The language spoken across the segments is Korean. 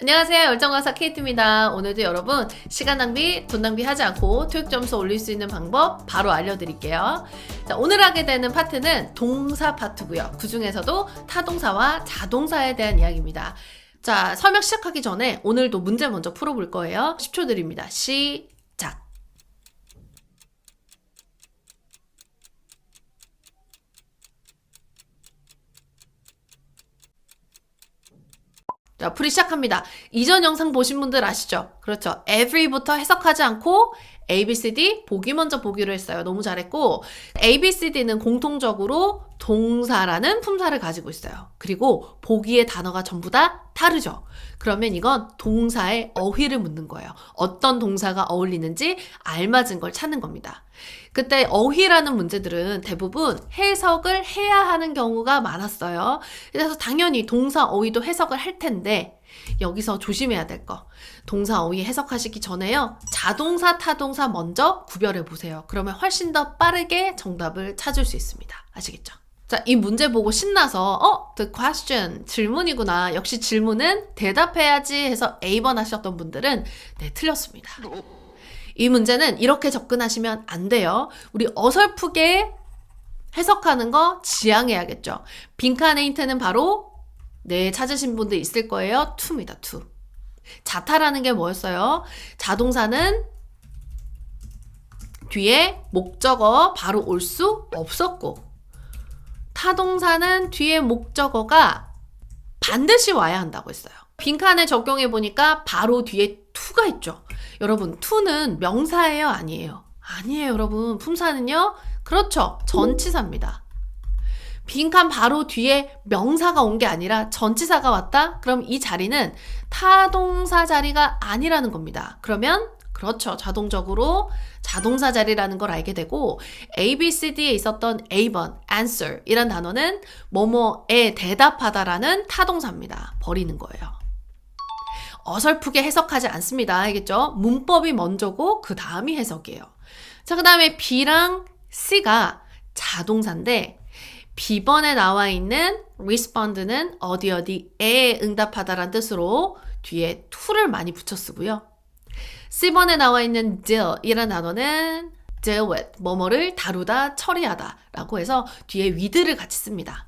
안녕하세요. 열정가사 케이트입니다. 오늘도 여러분 시간 낭비, 돈 낭비하지 않고 토익 점수 올릴 수 있는 방법 바로 알려드릴게요. 자, 오늘 하게 되는 파트는 동사 파트고요. 그 중에서도 타동사와 자동사에 대한 이야기입니다. 자, 설명 시작하기 전에 오늘도 문제 먼저 풀어볼 거예요. 10초 드립니다. 시작. 자, 풀이 시작합니다. 이전 영상 보신 분들 아시죠? 그렇죠. every부터 해석하지 않고 A, B, C, D 보기 먼저 보기로 했어요. 너무 잘했고 A, B, C, D는 공통적으로 동사라는 품사를 가지고 있어요. 그리고 보기의 단어가 전부 다 다르죠. 그러면 이건 동사의 어휘를 묻는 거예요. 어떤 동사가 어울리는지 알맞은 걸 찾는 겁니다. 그때 어휘라는 문제들은 대부분 해석을 해야 하는 경우가 많았어요. 그래서 당연히 동사 어휘도 해석을 할 텐데 여기서 조심해야 될 거. 동사 어휘 해석하시기 전에요. 자동사, 타동사 먼저 구별해 보세요. 그러면 훨씬 더 빠르게 정답을 찾을 수 있습니다. 아시겠죠? 자, 이 문제 보고 신나서, 어, the question, 질문이구나. 역시 질문은 대답해야지 해서 A번 하셨던 분들은, 네, 틀렸습니다. 이 문제는 이렇게 접근하시면 안 돼요. 우리 어설프게 해석하는 거 지양해야겠죠. 빈칸의 힌트는 바로, 네, 찾으신 분들 있을 거예요. to입니다, to. 자타라는 게 뭐였어요? 자동사는 뒤에 목적어 바로 올 수 없었고, 타동사는 뒤에 목적어가 반드시 와야 한다고 했어요. 빈칸에 적용해 보니까 바로 뒤에 to가 있죠. 여러분, to는 명사예요, 아니에요? 아니에요, 여러분. 품사는요? 그렇죠. 전치사입니다. 빈칸 바로 뒤에 명사가 온 게 아니라 전치사가 왔다? 그럼 이 자리는 타동사 자리가 아니라는 겁니다. 그러면 그렇죠. 자동적으로 자동사 자리라는 걸 알게 되고 A, B, C, D에 있었던 A번 answer 이란 단어는 뭐뭐에 대답하다라는 타동사입니다. 버리는 거예요. 어설프게 해석하지 않습니다. 알겠죠? 문법이 먼저고 그 다음이 해석이에요. 자, 그 다음에 B랑 C가 자동사인데 B번에 나와 있는 respond는 어디 어디에 응답하다라는 뜻으로 뒤에 to를 많이 붙여 쓰고요. C번에 나와 있는 deal 이란 단어는 deal with 뭐뭐를 다루다 처리하다 라고 해서 뒤에 with를 같이 씁니다.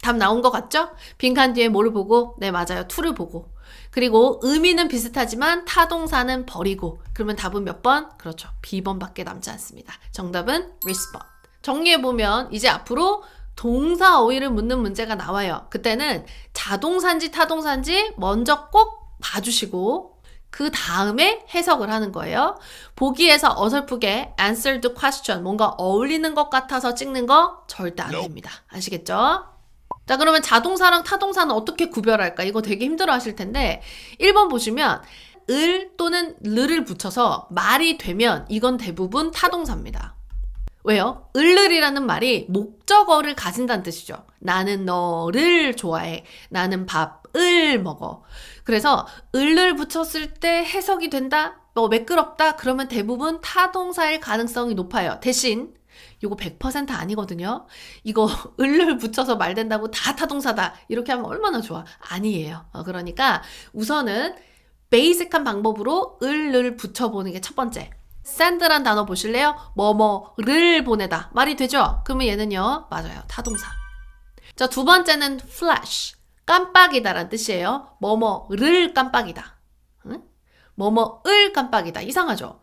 답 나온 것 같죠? 빈칸 뒤에 뭐를 보고? 네 맞아요 to를 보고 그리고 의미는 비슷하지만 타동사는 버리고 그러면 답은 몇 번? 그렇죠 B번밖에 남지 않습니다. 정답은 respond 정리해보면 이제 앞으로 동사 어휘를 묻는 문제가 나와요. 그때는 자동사인지 타동사인지 먼저 꼭 봐주시고 그 다음에 해석을 하는 거예요. 보기에서 어설프게 answer the question 뭔가 어울리는 것 같아서 찍는 거 절대 안 됩니다. 아시겠죠? 자, 그러면 자동사랑 타동사는 어떻게 구별할까? 이거 되게 힘들어 하실 텐데 1번 보시면 을 또는 르를 붙여서 말이 되면 이건 대부분 타동사입니다. 왜요? 을르리라는 말이 목적어를 가진다는 뜻이죠. 나는 너를 좋아해. 나는 밥을 먹어. 그래서 을을 붙였을 때 해석이 된다? 뭐 매끄럽다? 그러면 대부분 타동사일 가능성이 높아요. 대신 이거 100% 아니거든요. 이거 을을 붙여서 말 된다고 다 타동사다. 이렇게 하면 얼마나 좋아. 아니에요. 어, 그러니까 우선은 베이직한 방법으로 을을 붙여보는 게 첫 번째. Send란 단어 보실래요? 뭐뭐를 보내다. 말이 되죠? 그러면 얘는요. 맞아요. 타동사. 자, 두 번째는 flash. 깜빡이다라는 뜻이에요. 뭐뭐를 깜빡이다. 응? 뭐뭐을 깜빡이다. 이상하죠?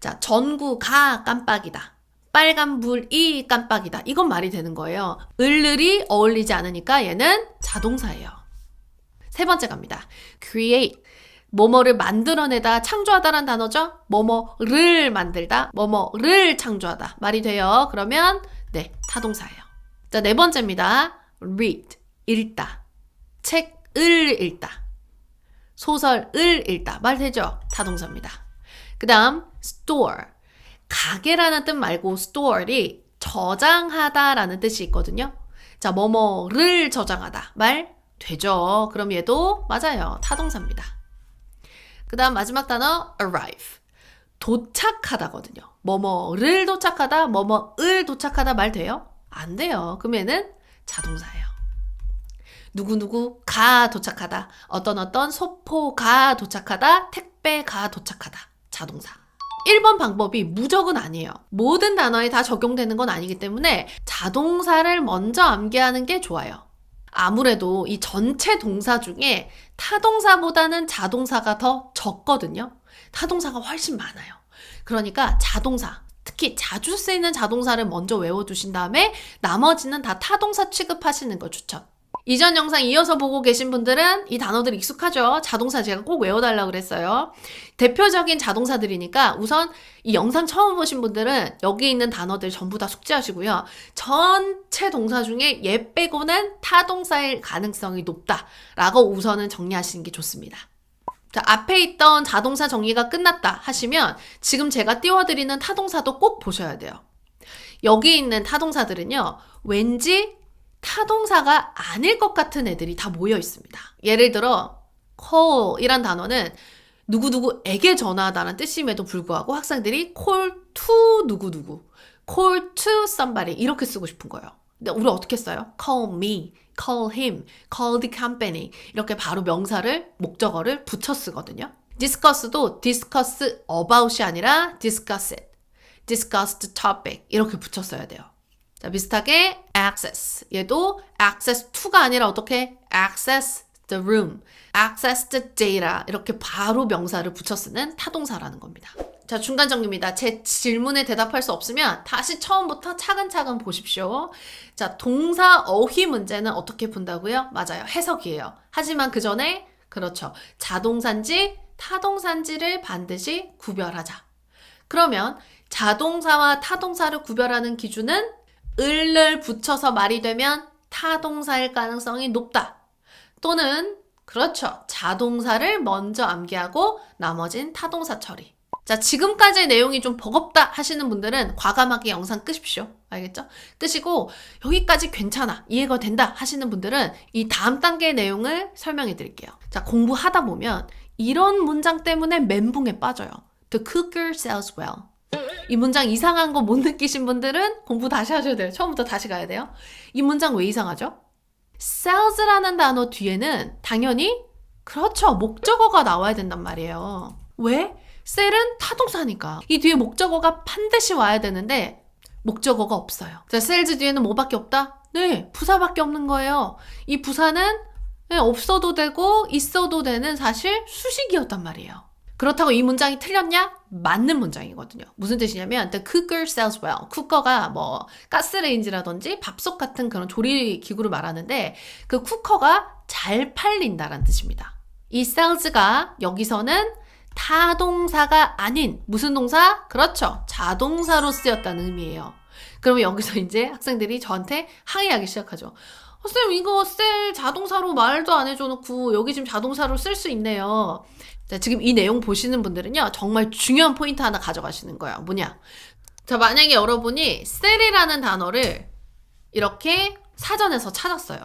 자, 전구가 깜빡이다. 빨간 불이 깜빡이다. 이건 말이 되는 거예요. 을을이 어울리지 않으니까 얘는 자동사예요. 세 번째 갑니다. create. 뭐뭐를 만들어내다, 창조하다란 단어죠? 뭐뭐를 만들다, 뭐뭐를 창조하다. 말이 돼요. 그러면, 네, 타동사예요. 자, 네 번째입니다. read. 읽다. 책을 읽다. 소설을 읽다. 말 되죠? 타동사입니다. 그 다음, store. 가게라는 뜻 말고 store이 저장하다라는 뜻이 있거든요. 자, 뭐뭐를 저장하다. 말 되죠? 그럼 얘도 맞아요. 타동사입니다. 그 다음 마지막 단어 arrive. 도착하다거든요. 뭐뭐를 도착하다, 뭐뭐을 도착하다 말 돼요? 안 돼요. 그러면은 자동사예요. 누구누구가 도착하다. 어떤 어떤 소포가 도착하다. 택배가 도착하다. 자동사. 1번 방법이 무적은 아니에요. 모든 단어에 다 적용되는 건 아니기 때문에 자동사를 먼저 암기하는 게 좋아요. 아무래도 이 전체 동사 중에 타동사보다는 자동사가 더 적거든요. 타동사가 훨씬 많아요. 그러니까 자동사, 특히 자주 쓰이는 자동사를 먼저 외워두신 다음에 나머지는 다 타동사 취급하시는 걸 추천. 이전 영상 이어서 보고 계신 분들은 이 단어들 익숙하죠? 자동사 제가 꼭 외워달라고 그랬어요. 대표적인 자동사들이니까 우선 이 영상 처음 보신 분들은 여기 있는 단어들 전부 다 숙지하시고요. 전체 동사 중에 얘 빼고는 타동사일 가능성이 높다라고 우선은 정리하시는 게 좋습니다. 자, 앞에 있던 자동사 정리가 끝났다 하시면 지금 제가 띄워드리는 타동사도 꼭 보셔야 돼요. 여기 있는 타동사들은요, 왠지 타동사가 아닐 것 같은 애들이 다 모여 있습니다. 예를 들어, call이란 단어는 누구누구에게 전화하다는 뜻임에도 불구하고 학생들이 call to 누구누구, call to somebody 이렇게 쓰고 싶은 거예요. 근데 우리 어떻게 써요? call me, call him, call the company 이렇게 바로 명사를 목적어를 붙여 쓰거든요. discuss도 discuss about이 아니라 discuss it, discuss the topic 이렇게 붙여 써야 돼요. 자, 비슷하게 access 얘도 access to가 아니라 어떻게 access the room, access the data 이렇게 바로 명사를 붙여 쓰는 타동사라는 겁니다. 자, 중간 정리입니다. 제 질문에 대답할 수 없으면 다시 처음부터 차근차근 보십시오. 자, 동사 어휘 문제는 어떻게 푼다고요? 맞아요. 해석이에요. 하지만 그 전에 그렇죠. 자동사인지 타동사인지를 반드시 구별하자. 그러면 자동사와 타동사를 구별하는 기준은 을을 붙여서 말이 되면 타동사일 가능성이 높다. 또는 그렇죠. 자동사를 먼저 암기하고 나머진 타동사 처리. 자, 지금까지의 내용이 좀 버겁다 하시는 분들은 과감하게 영상 끄십시오. 알겠죠? 끄시고 여기까지 괜찮아. 이해가 된다 하시는 분들은 이 다음 단계의 내용을 설명해 드릴게요. 자, 공부하다 보면 이런 문장 때문에 멘붕에 빠져요. The cooker sells well. 이 문장 이상한 거 못 느끼신 분들은 공부 다시 하셔야 돼요. 처음부터 다시 가야 돼요. 이 문장 왜 이상하죠? sales라는 단어 뒤에는 당연히 그렇죠. 목적어가 나와야 된단 말이에요. 왜? 셀은 타동사니까. 이 뒤에 목적어가 반드시 와야 되는데 목적어가 없어요. 자, 셀즈 뒤에는 뭐밖에 없다? 네, 부사밖에 없는 거예요. 이 부사는 네, 없어도 되고 있어도 되는 사실 수식이었단 말이에요. 그렇다고 이 문장이 틀렸냐? 맞는 문장이거든요. 무슨 뜻이냐면 the cooker sells well. 쿠커가 뭐 가스레인지라든지 밥솥 같은 그런 조리 기구를 말하는데 그 쿠커가 잘 팔린다라는 뜻입니다. 이 sells가 여기서는 타동사가 아닌 무슨 동사? 그렇죠. 자동사로 쓰였다는 의미예요. 그러면 여기서 이제 학생들이 저한테 항의하기 시작하죠. 어, 쌤, 이거 셀 자동사로 말도 안 해줘놓고 여기 지금 자동사로 쓸 수 있네요. 자, 지금 이 내용 보시는 분들은요, 정말 중요한 포인트 하나 가져가시는 거예요. 뭐냐? 자, 만약에 여러분이 셀이라는 단어를 이렇게 사전에서 찾았어요.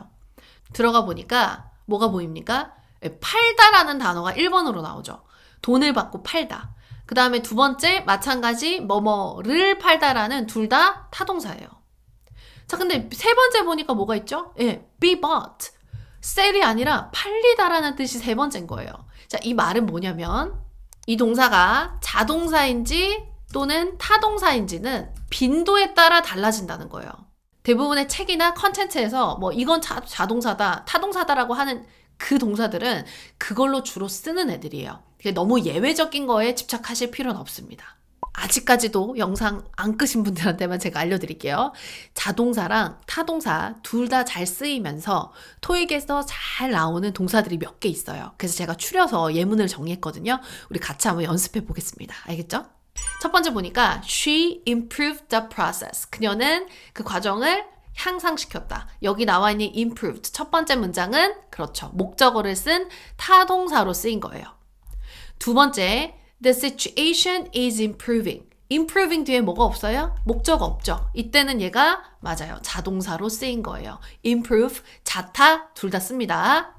들어가 보니까 뭐가 보입니까? 예, 팔다라는 단어가 1번으로 나오죠. 돈을 받고 팔다. 그 다음에 두 번째, 마찬가지, 뭐뭐를 팔다라는 둘 다 타동사예요. 자, 근데 세 번째 보니까 뭐가 있죠? 예, be bought. 셀이 아니라 팔리다라는 뜻이 세 번째인 거예요. 자, 이 말은 뭐냐면 이 동사가 자동사인지 또는 타동사인지는 빈도에 따라 달라진다는 거예요. 대부분의 책이나 컨텐츠에서 뭐 이건 자, 자동사다, 타동사다라고 하는 그 동사들은 그걸로 주로 쓰는 애들이에요. 너무 예외적인 거에 집착하실 필요는 없습니다. 아직까지도 영상 안 끄신 분들한테만 제가 알려드릴게요. 자동사랑 타동사 둘 다 잘 쓰이면서 토익에서 잘 나오는 동사들이 몇 개 있어요. 그래서 제가 추려서 예문을 정리했거든요. 우리 같이 한번 연습해 보겠습니다. 알겠죠? 첫 번째 보니까 she improved the process. 그녀는 그 과정을 향상시켰다. 여기 나와 있는 improved. 첫 번째 문장은 그렇죠. 목적어를 쓴 타동사로 쓰인 거예요. 두 번째, The situation is improving. improving 뒤에 뭐가 없어요? 목적 없죠. 이때는 얘가 맞아요. 자동사로 쓰인 거예요. improve, 자타 둘 다 씁니다.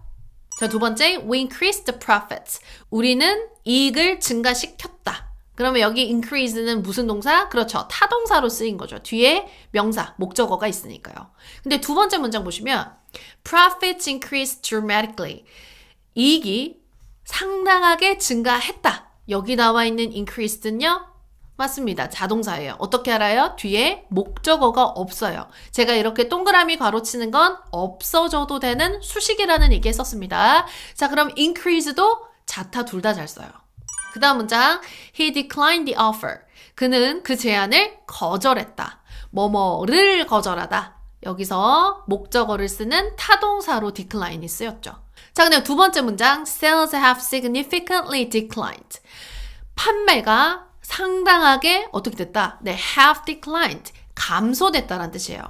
자, 두 번째, we increased the profits. 우리는 이익을 증가시켰다. 그러면 여기 increase는 무슨 동사? 그렇죠. 타동사로 쓰인 거죠. 뒤에 명사, 목적어가 있으니까요. 근데 두 번째 문장 보시면 Profits increased dramatically. 이익이 상당하게 증가했다. 여기 나와 있는 increased는요. 맞습니다. 자동사예요. 어떻게 알아요? 뒤에 목적어가 없어요. 제가 이렇게 동그라미 가로치는 건 없어져도 되는 수식이라는 얘기 했었습니다. 자, 그럼 increase도 자타 둘 다 잘 써요. 그 다음 문장. He declined the offer. 그는 그 제안을 거절했다. 뭐뭐를 거절하다. 여기서 목적어를 쓰는 타동사로 decline이 쓰였죠. 자, 그다음 두 번째 문장. Sales have significantly declined. 판매가 상당하게 어떻게 됐다? 네, have declined. 감소됐다라는 뜻이에요.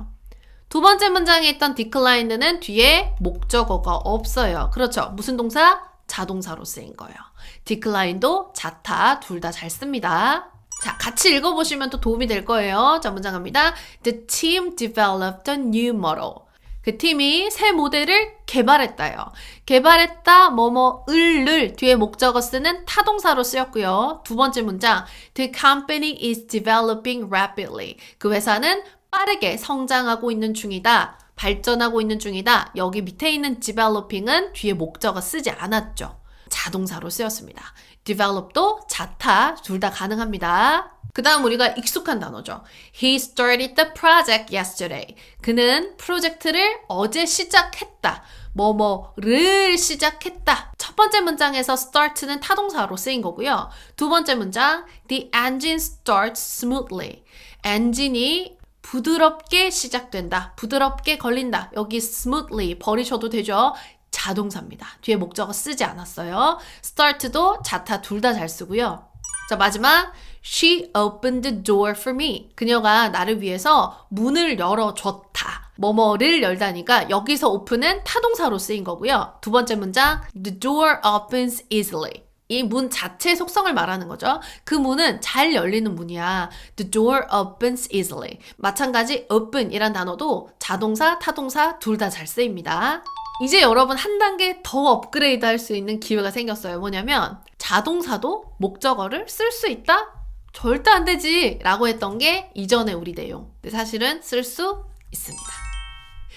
두 번째 문장에 있던 decline는 뒤에 목적어가 없어요. 그렇죠. 무슨 동사? 자동사로 쓰인 거예요. decline도 자타 둘 다 잘 씁니다. 자, 같이 읽어보시면 또 도움이 될 거예요. 자, 문장 갑니다. The team developed a new model. 그 팀이 새 모델을 개발했다요. 개발했다, 뭐뭐 을 를 뒤에 목적어 쓰는 타동사로 쓰였고요. 두 번째 문장, The company is developing rapidly. 그 회사는 빠르게 성장하고 있는 중이다. 발전하고 있는 중이다. 여기 밑에 있는 developing은 뒤에 목적어 쓰지 않았죠. 자동사로 쓰였습니다. develop도 자타 둘 다 가능합니다. 그 다음 우리가 익숙한 단어죠. He started the project yesterday. 그는 프로젝트를 어제 시작했다. 뭐뭐를 시작했다. 첫 번째 문장에서 start는 타동사로 쓰인 거고요. 두 번째 문장 The engine starts smoothly. 엔진이 부드럽게 시작된다. 부드럽게 걸린다. 여기 smoothly 버리셔도 되죠. 자동사입니다. 뒤에 목적어 쓰지 않았어요. start도 자타 둘 다 잘 쓰고요. 자, 마지막 She opened the door for me. 그녀가 나를 위해서 문을 열어줬다. 뭐뭐를 열다니까 여기서 open은 타동사로 쓰인 거고요. 두 번째 문장 The door opens easily. 이 문 자체의 속성을 말하는 거죠. 그 문은 잘 열리는 문이야. The door opens easily. 마찬가지 open이란 단어도 자동사, 타동사 둘 다 잘 쓰입니다. 이제 여러분 한 단계 더 업그레이드 할 수 있는 기회가 생겼어요. 뭐냐면 자동사도 목적어를 쓸 수 있다? 절대 안 되지! 라고 했던 게 이전에 우리 내용. 근데 사실은 쓸 수 있습니다.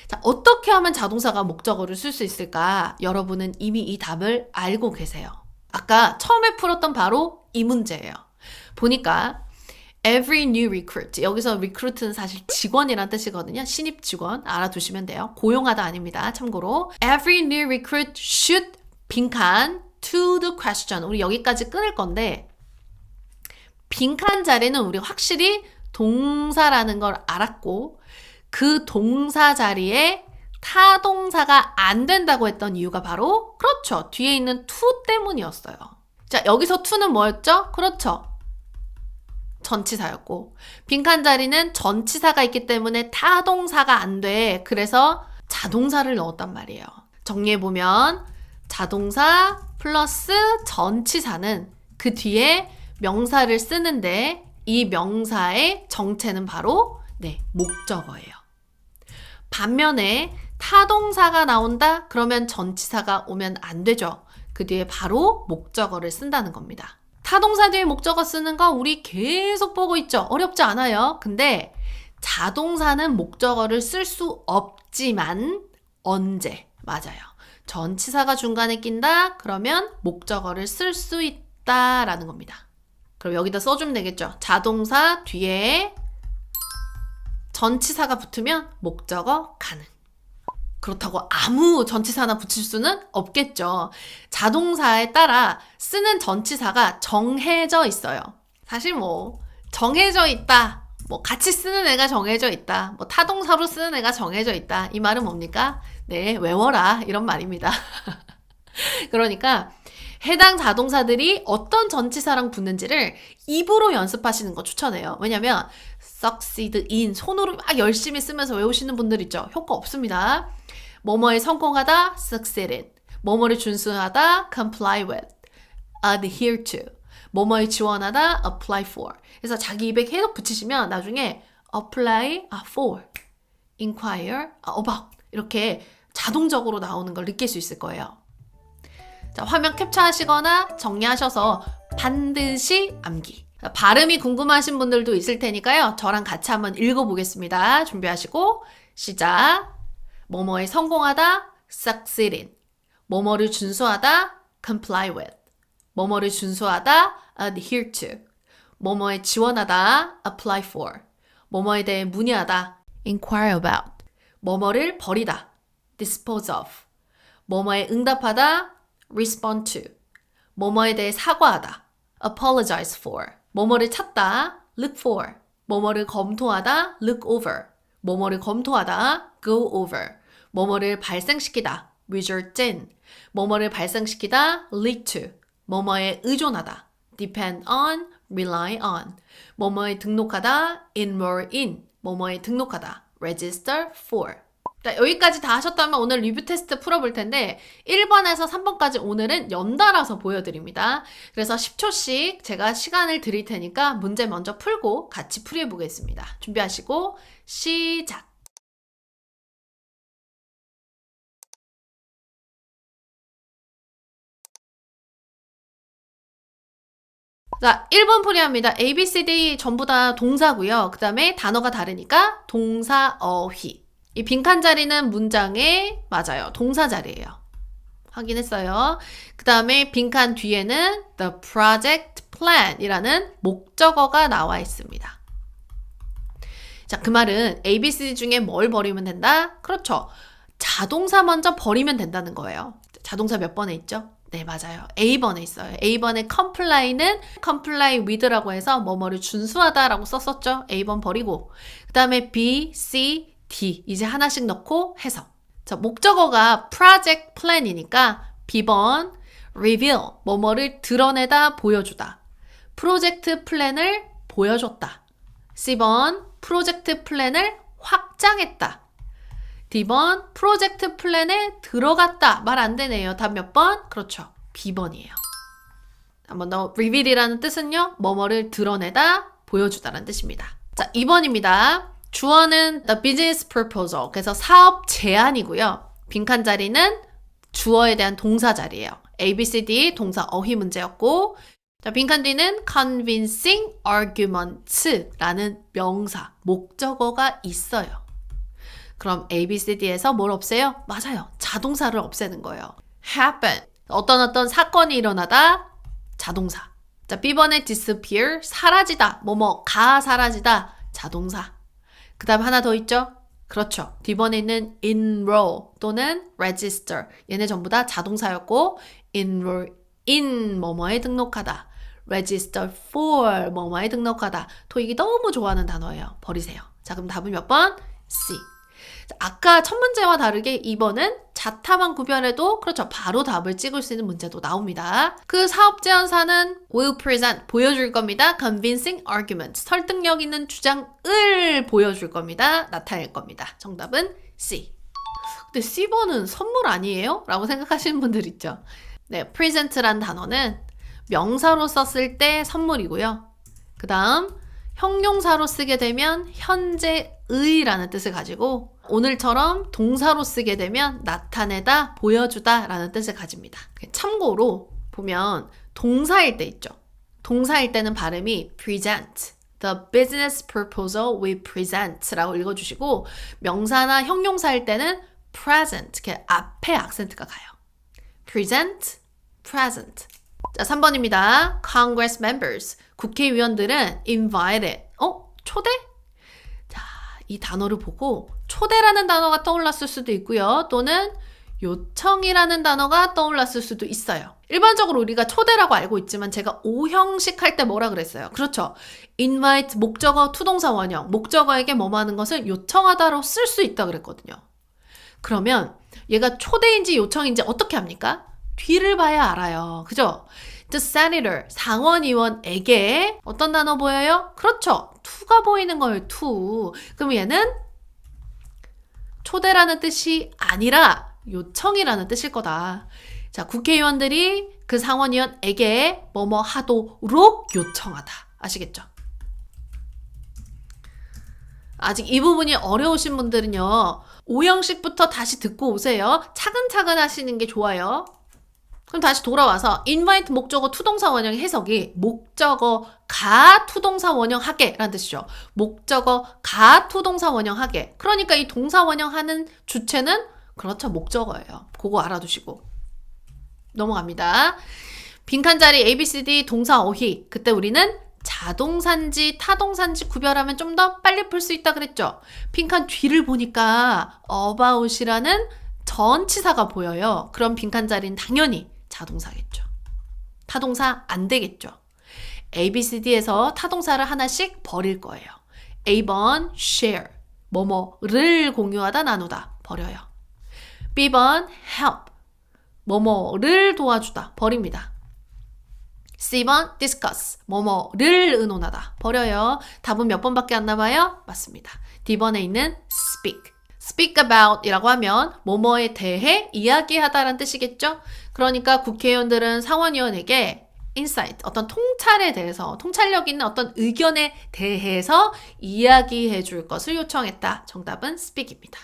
자, 어떻게 하면 자동사가 목적어를 쓸 수 있을까? 여러분은 이미 이 답을 알고 계세요. 아까 처음에 풀었던 바로 이 문제예요. 보니까 every new recruit 여기서 recruit는 사실 직원이란 뜻이거든요. 신입 직원 알아두시면 돼요. 고용하다 아닙니다. 참고로 every new recruit should 빈칸 to the question 우리 여기까지 끊을 건데 빈칸 자리는 우리 확실히 동사라는 걸 알았고 그 동사 자리에 타동사가 안 된다고 했던 이유가 바로 그렇죠. 뒤에 있는 to 때문이었어요. 자, 여기서 to는 뭐였죠? 그렇죠. 전치사였고 빈칸 자리는 전치사가 있기 때문에 타동사가 안 돼. 그래서 자동사를 넣었단 말이에요. 정리해 보면 자동사 플러스 전치사는 그 뒤에 명사를 쓰는데 이 명사의 정체는 바로 네, 목적어예요. 반면에 타동사가 나온다? 그러면 전치사가 오면 안 되죠. 그 뒤에 바로 목적어를 쓴다는 겁니다. 타동사 뒤에 목적어 쓰는 거 우리 계속 보고 있죠. 어렵지 않아요. 근데 자동사는 목적어를 쓸 수 없지만 언제? 맞아요. 전치사가 중간에 낀다? 그러면 목적어를 쓸 수 있다라는 겁니다. 그럼 여기다 써주면 되겠죠. 자동사 뒤에 전치사가 붙으면 목적어 가능. 그렇다고 아무 전치사나 붙일 수는 없겠죠. 자동사에 따라 쓰는 전치사가 정해져 있어요. 사실 뭐 정해져 있다. 뭐 같이 쓰는 애가 정해져 있다. 뭐 타동사로 쓰는 애가 정해져 있다. 이 말은 뭡니까? 네, 외워라. 이런 말입니다. 그러니까 해당 자동사들이 어떤 전치사랑 붙는지를 입으로 연습하시는 거 추천해요. 왜냐면 succeed in 손으로 막 열심히 쓰면서 외우시는 분들 있죠. 효과 없습니다. 뭐뭐에 성공하다 succeeded. 뭐뭐를 준수하다 comply with. adhere to. 뭐뭐에 지원하다 apply for. 그래서 자기 입에 계속 붙이시면 나중에 apply for, inquire about 이렇게 자동적으로 나오는 걸 느낄 수 있을 거예요. 자, 화면 캡처하시거나 정리하셔서 반드시 암기. 발음이 궁금하신 분들도 있을 테니까요. 저랑 같이 한번 읽어보겠습니다. 준비하시고 시작. 뭐뭐에 성공하다 succeed in. 뭐뭐를 준수하다 comply with. 뭐뭐를 준수하다 adhere to. 뭐뭐에 지원하다 apply for. 뭐뭐에 대해 문의하다 inquire about. 뭐뭐를 버리다 dispose of. 뭐뭐에 응답하다 respond to. 뭐뭐에 대해 사과하다 apologize for. 뭐뭐를 찾다 look for. 뭐뭐를 검토하다 look over. 뭐뭐를 검토하다 go over. 뭐뭐를 발생시키다 result in. 뭐뭐를 발생시키다 lead to. 뭐뭐에 의존하다 depend on, rely on. 뭐뭐에 등록하다 enroll in. 뭐뭐에 등록하다 register for. 자, 여기까지 다 하셨다면 오늘 리뷰 테스트 풀어볼 텐데 1번에서 3번까지 오늘은 연달아서 보여드립니다. 그래서 10초씩 제가 시간을 드릴 테니까 문제 먼저 풀고 같이 풀이해 보겠습니다. 준비하시고 시작! 자, 1번 풀이합니다. A, B, C, D 전부 다 동사고요. 그 다음에 단어가 다르니까 동사, 어휘. 이 빈칸 자리는 문장의 맞아요. 동사 자리예요. 확인했어요. 그 다음에 빈칸 뒤에는 the project plan이라는 목적어가 나와 있습니다. 자, 그 말은 A, B, C, D 중에 뭘 버리면 된다? 그렇죠. 자동사 먼저 버리면 된다는 거예요. 자동사 몇 번에 있죠? 네, 맞아요. A번에 있어요. A번에 comply는 comply with라고 해서 뭐뭐를 준수하다라고 썼었죠. A번 버리고. 그 다음에 B, C, D 이제 하나씩 넣고 해석. 자, 목적어가 project plan이니까 B번 reveal 뭐뭐를 드러내다 보여주다. 프로젝트 플랜을 보여줬다. C번 프로젝트 플랜을 확장했다. D번 프로젝트 플랜에 들어갔다. 말 안 되네요. 답 몇 번? 그렇죠. B번이에요. 한번 더 reveal이라는 뜻은요. 뭐뭐를 드러내다, 보여주다라는 뜻입니다. 자, 2번입니다. 주어는 the business proposal. 그래서 사업 제안이고요. 빈칸 자리는 주어에 대한 동사 자리예요. A, B, C, D 동사 어휘 문제였고 자, 빈칸 뒤는 convincing arguments라는 명사, 목적어가 있어요. 그럼 A, B, C, D에서 뭘 없애요? 맞아요. 자동사를 없애는 거예요. happen. 어떤 어떤 사건이 일어나다. 자동사. 자, B번에 disappear. 사라지다. 뭐뭐 가 사라지다. 자동사. 그 다음 하나 더 있죠? 그렇죠. D번에 있는 enroll 또는 register. 얘네 전부 다 자동사였고, enroll in 뭐뭐에 등록하다. register for 뭐뭐에 등록하다. 토익이 너무 좋아하는 단어예요. 버리세요. 자, 그럼 답은 몇 번? C. 아까 첫 문제와 다르게 2번은 자타만 구별해도 그렇죠. 바로 답을 찍을 수 있는 문제도 나옵니다. 그 사업 제안사는 will present 보여줄 겁니다. convincing argument 설득력 있는 주장을 보여줄 겁니다. 나타낼 겁니다. 정답은 C. 근데 C번은 선물 아니에요? 라고 생각하시는 분들 있죠. 네, present란 단어는 명사로 썼을 때 선물이고요. 그 다음 형용사로 쓰게 되면 현재의라는 뜻을 가지고 오늘처럼 동사로 쓰게 되면 나타내다, 보여주다 라는 뜻을 가집니다. 참고로 보면 동사일 때 있죠. 동사일 때는 발음이 present. The business proposal we present 라고 읽어주시고 명사나 형용사일 때는 present. 이렇게 앞에 악센트가 가요. present, present. 자, 3번입니다. Congress members. 국회의원들은 invited. 어? 초대? 자, 이 단어를 보고 초대라는 단어가 떠올랐을 수도 있고요. 또는 요청이라는 단어가 떠올랐을 수도 있어요. 일반적으로 우리가 초대라고 알고 있지만 제가 오형식 할 때 뭐라 그랬어요? 그렇죠. invite 목적어 투동사 원형 목적어에게 뭐뭐 하는 것을 요청하다로 쓸 수 있다 그랬거든요. 그러면 얘가 초대인지 요청인지 어떻게 합니까? 뒤를 봐야 알아요. 그죠? The senator, 상원의원에게 어떤 단어 보여요? 그렇죠. to가 보이는 거예요. to. 그럼 얘는 초대라는 뜻이 아니라 요청이라는 뜻일 거다. 자, 국회의원들이 그 상원의원에게 뭐뭐 하도록 요청하다. 아시겠죠? 아직 이 부분이 어려우신 분들은요, 오형식부터 다시 듣고 오세요. 차근차근 하시는 게 좋아요. 그럼 다시 돌아와서 invite 목적어 투동사 원형 해석이 목적어 가 투동사 원형 하게 라는 뜻이죠. 목적어 가 투동사 원형 하게. 그러니까 이 동사 원형 하는 주체는 그렇죠. 목적어예요. 그거 알아두시고 넘어갑니다. 빈칸 자리 A, B, C, D 동사 어휘. 그때 우리는 자동사인지 타동사인지 구별하면 좀 더 빨리 풀 수 있다 그랬죠. 빈칸 뒤를 보니까 about이라는 전치사가 보여요. 그럼 빈칸 자리는 당연히 자동사겠죠. 타동사 안 되겠죠. A, B, C, D에서 타동사를 하나씩 버릴 거예요. A번 share 뭐뭐를 공유하다 나누다 버려요. B번 help 뭐뭐를 도와주다 버립니다. C번 discuss 뭐뭐를 의논하다 버려요. 답은 몇 번밖에 안 남아요? 맞습니다. D번에 있는 speak speak about 이라고 하면 뭐뭐에 대해 이야기하다라는 뜻이겠죠? 그러니까 국회의원들은 상원의원에게 insight, 어떤 통찰에 대해서, 통찰력 있는 어떤 의견에 대해서 이야기해 줄 것을 요청했다. 정답은 speak입니다.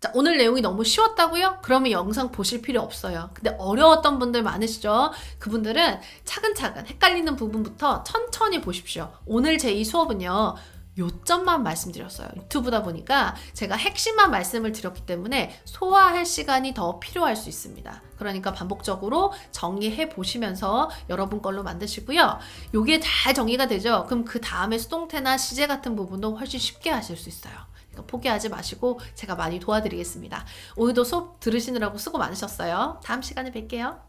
자, 오늘 내용이 너무 쉬웠다고요? 그러면 영상 보실 필요 없어요. 근데 어려웠던 분들 많으시죠? 그분들은 차근차근 헷갈리는 부분부터 천천히 보십시오. 오늘 제 이 수업은요. 요점만 말씀드렸어요. 유튜브다 보니까 제가 핵심만 말씀을 드렸기 때문에 소화할 시간이 더 필요할 수 있습니다. 그러니까 반복적으로 정리해 보시면서 여러분 걸로 만드시고요. 요게 잘 정리가 되죠? 그럼 그 다음에 수동태나 시제 같은 부분도 훨씬 쉽게 하실 수 있어요. 그러니까 포기하지 마시고 제가 많이 도와드리겠습니다. 오늘도 수업 들으시느라고 수고 많으셨어요. 다음 시간에 뵐게요.